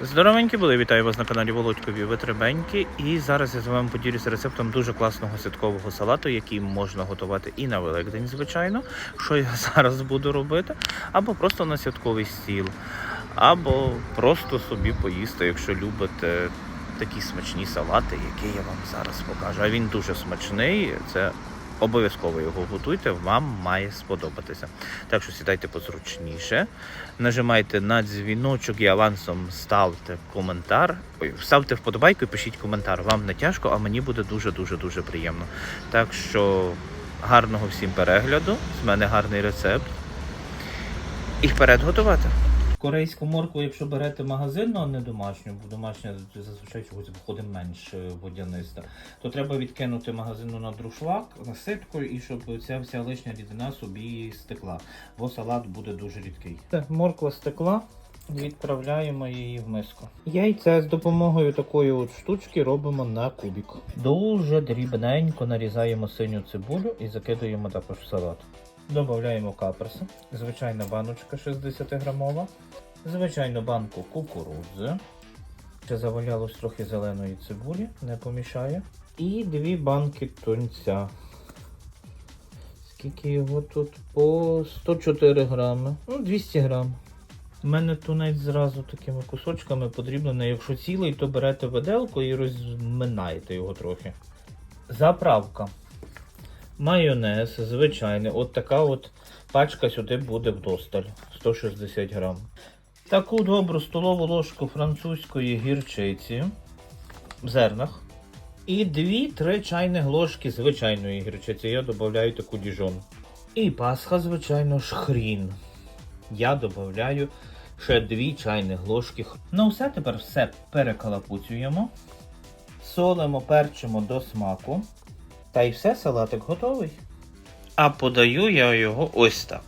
Здоровенькі були, вітаю вас на каналі Володькові Витребеньки. І зараз я з вами поділюся рецептом дуже класного святкового салату, який можна готувати і на Великдень, звичайно, що я зараз буду робити, або просто на святковий стіл, або просто собі поїсти, якщо любите такі смачні салати, які я вам зараз покажу. А він дуже смачний. Це Обов'язково його готуйте, вам має сподобатися. Так що сідайте позручніше, нажимайте на дзвіночок і авансом ставте коментар. Ой, ставте вподобайку і пишіть коментар. Вам не тяжко, а мені буде дуже дуже дуже приємно. Так що гарного всім перегляду. З мене гарний рецепт. І вперед готувати. Корейську моркву, якщо берете магазинну, а не домашню, бо домашня зазвичай чогось виходить менш е, водяниста, то треба відкинути магазину на друшлак, на ситку, і щоб ця вся лишня рідина собі стекла, бо салат буде дуже рідкий. Морква стекла. Відправляємо її в миску. Яйця з допомогою такої от штучки робимо на кубик. Дуже дрібненько нарізаємо синю цибулю і закидаємо також в салат. Додаємо каперси, звичайна баночка 60 грамова, звичайну банку кукурудзи. Ще завалялось трохи зеленої цибулі, не помішає. І дві банки тунця. Скільки його тут? По 104 грами. Ну, 200 грам. У мене тунець зразу такими кусочками подріблений. Якщо цілий, то берете виделку і розминаєте його трохи. Заправка. Майонез, звичайний. От така от пачка сюди буде вдосталь. 160 грам. Таку добру столову ложку французької гірчиці в зернах. І 2-3 чайних ложки звичайної гірчиці. Я додаю таку діжон. І пасха, звичайно, ж. Я додаю ще 2 чайних ложки. Ну все, тепер все перекалапуцюємо. Солимо, перчимо до смаку. Та й все, салатик готовий. А подаю я його ось так.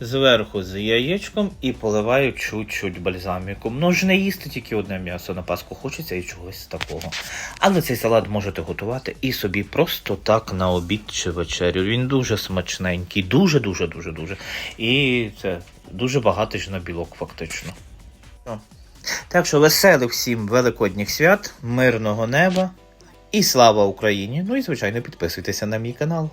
Зверху з яєчком і поливаю чуть-чуть бальзаміком. Ну ж не їсти тільки одне м'ясо на паску, хочеться і чогось такого. Але цей салат можете готувати і собі просто так на обід чи вечерю. Він дуже смачненький, дуже, дуже, дуже. І це дуже багатий на білок, фактично. Так що веселих всім великодніх свят, мирного неба і слава Україні! Ну і звичайно підписуйтеся на мій канал.